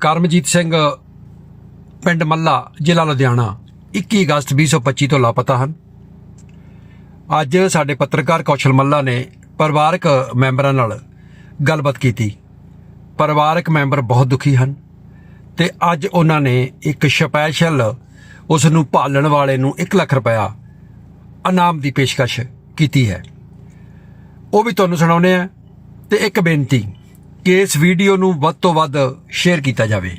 ਕਰਮਜੀਤ ਸਿੰਘ, ਪਿੰਡ ਮੱਲਾ, ਜ਼ਿਲ੍ਹਾ ਲੁਧਿਆਣਾ 21 ਅਗਸਤ 2025 ਤੋਂ ਲਾਪਤਾ ਹਨ। ਅੱਜ ਸਾਡੇ ਪੱਤਰਕਾਰ ਕੌਸ਼ਲ ਮੱਲਾ ਨੇ ਪਰਿਵਾਰਕ ਮੈਂਬਰਾਂ ਨਾਲ ਗੱਲਬਾਤ ਕੀਤੀ। ਪਰਿਵਾਰਕ ਮੈਂਬਰ ਬਹੁਤ ਦੁਖੀ ਹਨ ਤੇ ਅੱਜ ਉਹਨਾਂ ਨੇ ਇੱਕ ਸਪੈਸ਼ਲ ਉਸ ਨੂੰ ਭਾਲਣ ਵਾਲੇ ਨੂੰ 1 ਲੱਖ ਰੁਪਇਆ ਇਨਾਮ ਦੀ ਪੇਸ਼ਕਸ਼ ਕੀਤੀ ਹੈ। ਉਹ ਵੀ ਤੁਹਾਨੂੰ ਸੁਣਾਉਨੇ ਆ ਤੇ ਇੱਕ ਬੇਨਤੀ ਕਿ ਇਸ ਵੀਡੀਓ ਨੂੰ ਵੱਧ ਤੋਂ ਵੱਧ ਸ਼ੇਅਰ ਕੀਤਾ ਜਾਵੇ।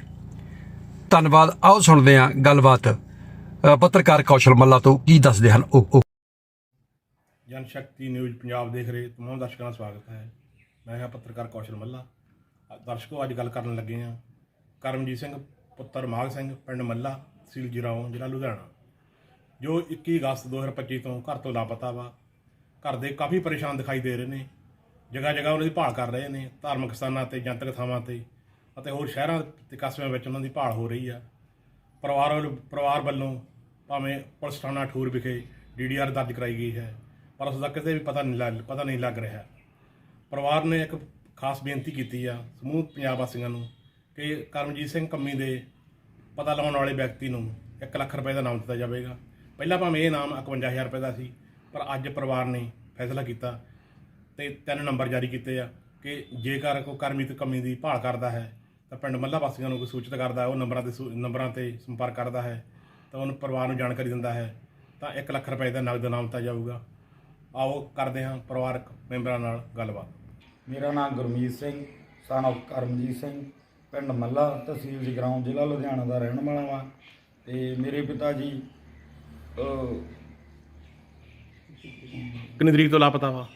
ਧੰਨਵਾਦ। ਆਓ ਸੁਣਦੇ ਹਾਂ ਗੱਲਬਾਤ। ਪੱਤਰਕਾਰ ਕੌਸ਼ਲ ਮੱਲਾ ਤੋਂ ਕੀ ਦੱਸਦੇ ਹਨ? ਉਹ ਉਹ ਜਨ ਸ਼ਕਤੀ ਨਿਊਜ਼ ਪੰਜਾਬ ਦੇਖ ਰਹੇ ਤਮਾਮ ਦਰਸ਼ਕਾਂ ਦਾ ਸਵਾਗਤ ਹੈ। ਮੈਂ ਹਾਂ ਪੱਤਰਕਾਰ ਕੌਸ਼ਲ ਮੱਲਾ। ਦਰਸ਼ਕੋ, ਅੱਜ ਗੱਲ ਕਰਨ ਲੱਗੇ ਹਾਂ। ਕਰਮਜੀਤ ਸਿੰਘ, ਪੁੱਤਰ ਮਾਘ ਸਿੰਘ, ਪਿੰਡ ਮੱਲਾ, ਤਹਿਸੀਲ ਜਰਾਉਂ ਜ਼ਿਲ੍ਹਾ ਲੁਧਿਆਣਾ। ਜੋ 21 ਅਗਸਤ 2025 ਤੋਂ ਘਰ ਤੋਂ ਲਾਪਤਾ ਵਾ। ਘਰ ਦੇ ਕਾਫੀ ਪਰੇਸ਼ਾਨ ਦਿਖਾਈ ਦੇ ਰਹੇ ਨੇ। ਜਗ੍ਹਾ ਜਗ੍ਹਾ ਉਹਨਾਂ ਦੀ ਭਾਲ ਕਰ ਰਹੇ ਨੇ, ਧਾਰਮਿਕ ਸਥਾਨਾਂ ਤੇ, ਜਨਤਕ ਥਾਵਾਂ ਤੇ, ਅਤੇ ਹੋਰ ਸ਼ਹਿਰਾਂ ਤੇ ਕਸਬਿਆਂ ਵਿੱਚ ਉਹਨਾਂ ਦੀ ਭਾਲ ਹੋ ਰਹੀ ਆ। ਪਰਿਵਾਰ ਵੱਲੋਂ ਪਰਿਵਾਰ ਵੱਲੋਂ ਭਾਵੇਂ ਪੁਲਿਸ ਥਾਣਾ ਠੂਰ ਵਿਖੇ ਡੀਡੀਆਰ ਦਰਜ ਕਰਾਈ ਗਈ ਹੈ, ਪਰ ਉਸ ਦਾ ਕਿਸੇ ਵੀ ਪਤਾ ਨਹੀਂ ਲੱਗ, ਪਤਾ ਨਹੀਂ ਲੱਗ ਰਿਹਾ। ਪਰਿਵਾਰ ਨੇ ਇੱਕ ਖਾਸ ਬੇਨਤੀ ਕੀਤੀ ਆ ਸਮੂਹ ਪੰਜਾਬ ਵਾਸੀਆਂ ਨੂੰ ਕਿ ਕਰਮਜੀਤ ਸਿੰਘ ਕੰਮੀ ਦੇ ਪਤਾ ਲਾਉਣ ਵਾਲੇ ਵਿਅਕਤੀ ਨੂੰ 1 ਲੱਖ ਰੁਪਏ ਦਾ ਇਨਾਮ ਦਿੱਤਾ ਜਾਵੇਗਾ। ਪਹਿਲਾਂ ਭਾਵੇਂ ਇਹ ਨਾਮ 51000 ਰੁਪਏ ਦਾ ਸੀ, ਪਰ ਅੱਜ ਪਰਿਵਾਰ ਨੇ ਫੈਸਲਾ ਕੀਤਾ ਤੇ ਤਿੰਨ ਨੰਬਰ ਜਾਰੀ ਕੀਤੇ ਆ ਕਿ ਜੇਕਰ ਕੋਈ ਕਰਮਜੀਤ ਕੰਮੀ ਦੀ ਭਾਲ ਕਰਦਾ ਹੈ ਤਾਂ ਪਿੰਡ ਮੱਲਾ ਵਾਸੀਆਂ ਨੂੰ ਕੋਈ ਸੂਚਿਤ ਕਰਦਾ ਹੈ ਉਹ ਨੰਬਰਾਂ ਤੇ ਨੰਬਰਾਂ ਤੇ ਸੰਪਰਕ ਕਰਦਾ ਹੈ ਤਾਂ ਉਹਨੂੰ ਪਰਿਵਾਰ ਨੂੰ ਜਾਣਕਾਰੀ ਦਿੰਦਾ ਹੈ ਤਾਂ 1 ਲੱਖ ਰੁਪਏ ਦਾ ਨਗਦ ਇਨਾਮ ਦਿੱਤਾ ਜਾਊਗਾ। ਆਓ ਕਰਦੇ ਹਾਂ ਪਰਿਵਾਰਕ ਮੈਂਬਰਾਂ ਨਾਲ ਗੱਲਬਾਤ। ਮੇਰਾ ਨਾਮ ਗੁਰਮੀਤ ਸਿੰਘ son of ਕਰਮਜੀਤ ਸਿੰਘ ਪਿੰਡ ਮੱਲਾ ਤਹਿਸੀਲ ਜਗਰਾਉਂ ਜ਼ਿਲ੍ਹਾ ਲੁਧਿਆਣਾ ਦਾ ਰਹਿਣ ਵਾਲਾ ਵਾਂ ਤੇ ਮੇਰੇ ਪਿਤਾ ਜੀ ਕਿੰਨੀ ਤਰੀਕ ਤੋਂ ਲਾਪਤਾ ਵਾ?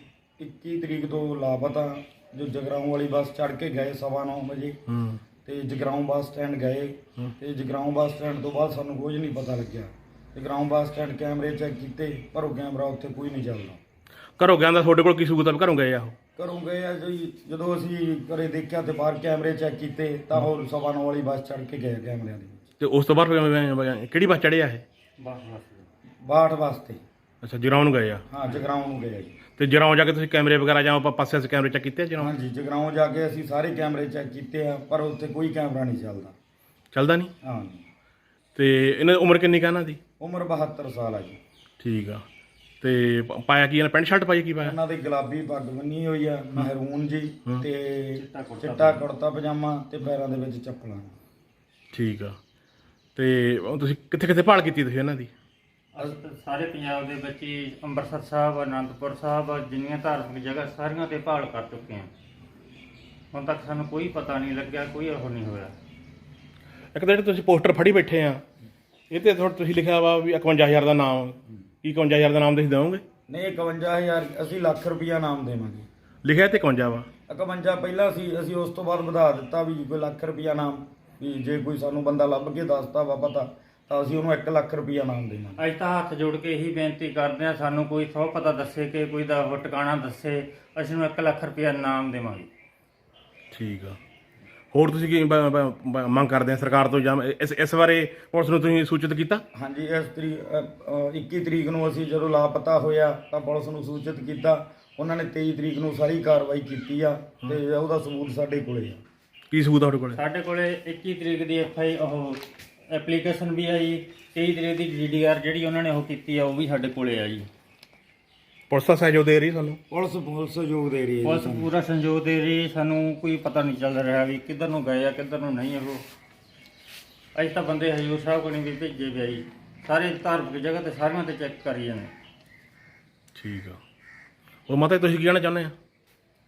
21 ਤਰੀਕ ਤੋਂ ਲਾਪਤਾ ਜੋ ਜਗਰਾਉਂ ਵਾਲੀ ਬੱਸ ਚੜ੍ਹ ਕੇ ਗਏ ਸਵਾ ਨੌ ਵਜੇ। ਹੂੰ। ਤੇ ਜਗਰਾਉਂ ਬੱਸ ਸਟੈਂਡ ਗਏ। ਤੇ ਜਗਰਾਉਂ ਬੱਸ ਸਟੈਂਡ ਤੋਂ ਬਾਅਦ ਸਾਨੂੰ ਕੁਝ ਨਹੀਂ ਪਤਾ ਲੱਗਿਆ। ਜਗਰਾਉਂ ਬੱਸ ਸਟੈਂਡ ਕੈਮਰੇ ਚੈੱਕ ਕੀਤੇ ਪਰ ਉਹ ਕੈਮਰਾ ਉੱਥੇ ਕੋਈ ਨਹੀਂ ਚੱਲਦਾ। ਘਰੋਂ ਗਿਆ ਦਾ ਤੁਹਾਡੇ ਕੋਲ ਕੀ ਸਬੂਤ ਆ ਵੀ ਘਰੋਂ ਗਏ ਆ ਉਹ? ਘਰੋਂ ਗਏ ਆ ਜੀ ਜਦੋਂ ਅਸੀਂ ਘਰੇ ਦੇਖਿਆ ਤੇ ਬਾਹਰ ਕੈਮਰੇ ਚੈੱਕ ਕੀਤੇ ਤਾਂ ਉਹ ਸਵਾ ਨੌ ਵਾਲੀ ਬੱਸ ਚੜ੍ਹ ਕੇ ਗਏ ਕੈਮਰਿਆਂ ਦੇ ਵਿੱਚ। ਤੇ ਉਸ ਤੋਂ ਬਾਅਦ ਫਿਰ ਕਿਹੜੀ ਬੱਸ ਚੜਿਆ ਇਹ? ਬਾਹਠ ਵਾਸਤੇ ਅੱਛਾ ਜਰਾਉਂ ਨੂੰ ਗਏ ਆ? ਹਾਂ ਜਗਰਾਉਂ ਨੂੰ ਗਏ ਆ ਜੀ। ਤੇ ਜਰਾਉਂ ਜਾ ਕੇ ਤੁਸੀਂ ਕੈਮਰੇ ਵਗੈਰਾ ਜਾਂ ਆਪਾਂ ਪਾਸੇ ਸੇ ਕੈਮਰੇ ਚੈੱਕ ਕੀਤੇ ਜਰਾਉਂ ਹਾਂਜੀ ਜਗਰਾਉਂ ਜਾ ਕੇ ਅਸੀਂ ਸਾਰੇ ਕੈਮਰੇ ਚੈੱਕ ਕੀਤੇ ਆ ਪਰ ਉੱਥੇ ਕੋਈ ਕੈਮਰਾ ਨਹੀਂ ਚੱਲਦਾ। ਚੱਲਦਾ ਨਹੀਂ? ਹਾਂ ਤੇ ਇਹਨਾਂ ਦੀ ਉਮਰ ਕਿੰਨੀ ਕਾ ਇਹਨਾਂ ਦੀ? ਉਮਰ 72 ਸਾਲ ਆ ਜੀ। ਠੀਕ ਆ। ਤੇ ਪ- ਪਾਇਆ ਕੀ ਇਹਨਾਂ ਪੈਂਟ ਸ਼ਰਟ ਪਾਈ ਕੀ ਪਾਇਆ? ਉਹਨਾਂ ਦੀ ਗੁਲਾਬੀ ਪੱਗ ਬੰਨੀ ਹੋਈ ਆ ਮਹਿਰੂਨ ਜੀ ਤੇ ਚਿੱਟਾ ਕੁੜਤਾ ਪਜਾਮਾ। ਤੇ ਪੈਰਾਂ ਦੇ ਵਿੱਚ ਚੱਪਲਾਂ। ਠੀਕ ਆ। ਤੇ ਉਹ ਤੁਸੀਂ ਕਿੱਥੇ ਕਿੱਥੇ ਭਾਲ ਕੀਤੀ ਤੁਸੀਂ ਇਹਨਾਂ ਦੀ? ਅਸੀਂ ਸਾਰੇ ਪੰਜਾਬ ਦੇ ਵਿੱਚ ਹੀ ਅੰਮ੍ਰਿਤਸਰ ਸਾਹਿਬ ਅਨੰਦਪੁਰ ਸਾਹਿਬ ਜਿੰਨੀਆਂ ਧਾਰਮਿਕ ਜਗ੍ਹਾ ਸਾਰੀਆਂ ਤੇ ਭਾਲ ਕਰ ਚੁੱਕੇ ਹਾਂ। ਹੁਣ ਤੱਕ ਸਾਨੂੰ ਕੋਈ ਪਤਾ ਨਹੀਂ ਲੱਗਿਆ ਕੋਈ ਉਹ ਨਹੀਂ ਹੋਇਆ। ਇੱਕ ਤਾਂ ਜਿਹੜੇ ਤੁਸੀਂ ਪੋਸਟਰ ਫੜੀ ਬੈਠੇ ਆ ਇਹ ਤੇ ਥੋੜਾ ਤੁਸੀਂ ਲਿਖਿਆ ਵਾ ਵੀ 51000 ਦਾ ਨਾਮ ਕੀ 51000 ਦਾ ਨਾਮ ਤੁਸੀਂ ਦਿਓਗੇ ਨਹੀਂ 51000 ਅਸੀਂ ਲੱਖ ਰੁਪਇਆ ਨਾਮ ਦੇਵਾਂਗੇ। ਲਿਖਿਆ ਤੇ 51 ਵਾ? 51 ਪਹਿਲਾਂ ਸੀ ਅਸੀਂ ਉਸ ਤੋਂ ਬਾਅਦ ਵਧਾ ਦਿੱਤਾ ਵੀ ਕੋਈ ਲੱਖ ਰੁਪਇਆ ਨਾਮ ਵੀ ਜੇ ਕੋਈ ਸਾਨੂੰ ਬੰਦਾ ਲੱਭ ਕੇ ਦੱਸਦਾ ਵਾ ਪਤਾ ਤਾਂ ਅਸੀਂ ਉਹਨੂੰ 1 ਲੱਖ ਰੁਪਇਆ ਨਾਮ ਦੇਵਾਂਗੇ ਅੱਜ ਤਾਂ ਹੱਥ ਜੋੜ ਕੇ ਇਹੀ ਬੇਨਤੀ ਕਰਦੇ ਹਾਂ ਸਾਨੂੰ ਕੋਈ ਸੌ ਪਤਾ ਦੱਸੇ ਕਿ ਕੋਈ ਦਾ ਉਹ ਟਿਕਾਣਾ ਦੱਸੇ ਅਸੀਂ ਨੂੰ 1 ਲੱਖ ਰੁਪਇਆ ਇਨਾਮ ਦੇਵਾਂਗੇ। ਠੀਕ ਆ। ਹੋਰ ਤੁਸੀਂ ਕੀ ਬ- ਬ- ਬ- ਮੰਗ ਕਰਦੇ ਆ ਸਰਕਾਰ ਤੋਂ ਜਾਂ ਇਸ ਇਸ ਬਾਰੇ ਪੁਲਿਸ ਨੂੰ ਤੁਸੀਂ ਸੂਚਿਤ ਕੀਤਾ? ਹਾਂਜੀ ਇਸ ਤਰੀਕ 21 ਤਰੀਕ ਨੂੰ ਅਸੀਂ ਜਦੋਂ ਲਾਪਤਾ ਹੋਇਆ ਤਾਂ ਪੁਲਿਸ ਨੂੰ ਸੂਚਿਤ ਕੀਤਾ। ਉਹਨਾਂ ਨੇ 23 ਤਰੀਕ ਨੂੰ ਸਾਰੀ ਕਾਰਵਾਈ ਕੀਤੀ ਆ ਤੇ ਉਹਦਾ ਸਬੂਤ ਸਾਡੇ ਕੋਲੇ ਆ। ਕੀ ਸਬੂਤ ਆ ਤੁਹਾਡੇ ਕੋਲੇ? ਸਾਡੇ ਕੋਲੇ 21 ਤਰੀਕ ਦੀ ਐਫ ਆਈ ਉਹ ਐਪਲੀਕੇਸ਼ਨ ਵੀ ਆ ਜੀ 23 ਤਰੀਕ ਦੀ ਡੀਡੀਆਰ ਜਿਹੜੀ ਉਹਨਾਂ ਨੇ ਉਹ ਕੀਤੀ ਆ ਉਹ ਵੀ ਸਾਡੇ ਕੋਲੇ ਆ ਜੀ। ਪੁਲਿਸ ਦਾ ਸਹਿਯੋਗ ਦੇ ਰਹੀ ਸਾਨੂੰ ਪੁਲਿਸ ਪੁਲਿਸ ਸਹਿਯੋਗ ਦੇ ਰਹੀ ਹੈ ਪੁਲਿਸ ਪੂਰਾ ਸੰਜੋਗ ਦੇ ਰਹੀ ਸਾਨੂੰ ਕੋਈ ਪਤਾ ਨਹੀਂ ਚੱਲ ਰਿਹਾ ਵੀ ਕਿੱਧਰ ਨੂੰ ਗਏ ਆ ਕਿੱਧਰ ਨੂੰ ਨਹੀਂ ਉਹ। ਅੱਜ ਤਾਂ ਬੰਦੇ ਹਜੂਰ ਸਾਹਿਬ ਕੋਲ ਨਹੀਂ ਵੀ ਭੇਜੇ ਪਿਆ ਜੀ। ਸਾਰੇ ਧਾਰਮਿਕ ਜਗ੍ਹਾ ਤੇ ਸਾਰੀਆਂ ਤੇ ਚੈੱਕ ਕਰੀ ਜਾਂਦੇ ਠੀਕ ਆ। ਹੋਰ ਮਾਤਾ ਜੀ ਤੁਸੀਂ ਕੀ ਕਹਿਣਾ ਚਾਹੁੰਦੇ ਆ?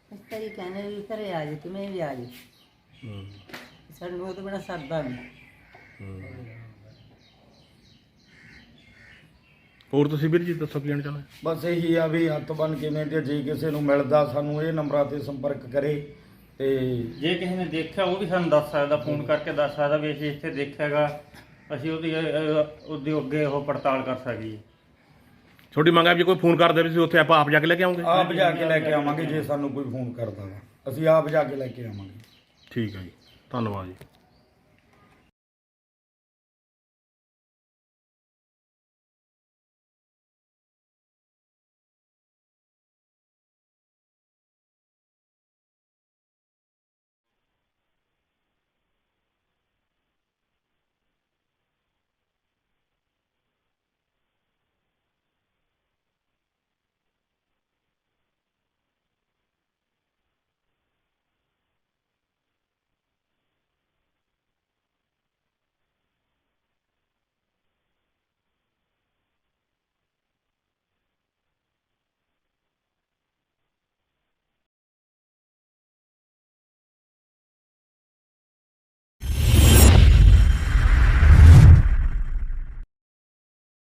ਇਸ ਤਰੀ ਕਹਿੰਦੇ ਵੀ ਘਰੇ ਆ ਜੀ ਕਿਵੇਂ ਵੀ ਆ ਜੀ ਸਾਨੂੰ ਉਹਦੇ ਬੜਾ ਸਰਦਾ ਨਹੀਂ। ਹੋਰ ਤੁਸੀਂ ਵੀਰ ਜੀ ਦੱਸੋ ਕੀ ਕਹਿਣਾ ਚਾਹੁੰਦੇ ਬਸ ਇਹੀ ਆ ਵੀ ਹੱਥ ਬੰਨ ਕਿਵੇਂ ਤੇ ਜੇ ਕਿਸੇ ਨੂੰ ਮਿਲਦਾ ਸਾਨੂੰ ਇਹ ਨੰਬਰਾਂ ਤੇ ਸੰਪਰਕ ਕਰੇ ਤੇ ਜੇ ਕਿਸੇ ਨੇ ਦੇਖਿਆ ਉਹ ਵੀ ਸਾਨੂੰ ਦੱਸ ਸਕਦਾ ਫੋਨ ਕਰਕੇ ਦੱਸ ਸਕਦਾ ਵੀ ਅਸੀਂ ਇੱਥੇ ਦੇਖਿਆਗਾ ਅਸੀਂ ਉਹਦੀ ਅਹ, ਉਹਦੀ ਅੱਗੇ ਉਹ ਪੜਤਾਲ ਕਰ ਸਕੀਏ। ਛੋਟੀ ਮੰਗ ਹੈ ਵੀ ਜੇ ਕੋਈ ਫੋਨ ਕਰਦੇ ਵੀ ਤੁਸੀਂ ਉੱਥੇ ਆਪਾਂ ਆਪ ਜਾ ਕੇ ਲੈ ਕੇ ਆਉਂਗੇ? ਆਪ ਜਾ ਕੇ ਲੈ ਕੇ ਆਵਾਂਗੇ ਜੇ ਸਾਨੂੰ ਕੋਈ ਫੋਨ ਕਰਦਾ ਵਾ। ਅਸੀਂ ਆਪ ਜਾ ਕੇ ਲੈ ਕੇ ਆਵਾਂਗੇ। ਠੀਕ ਹੈ ਜੀ। ਧੰਨਵਾਦ ਜੀ।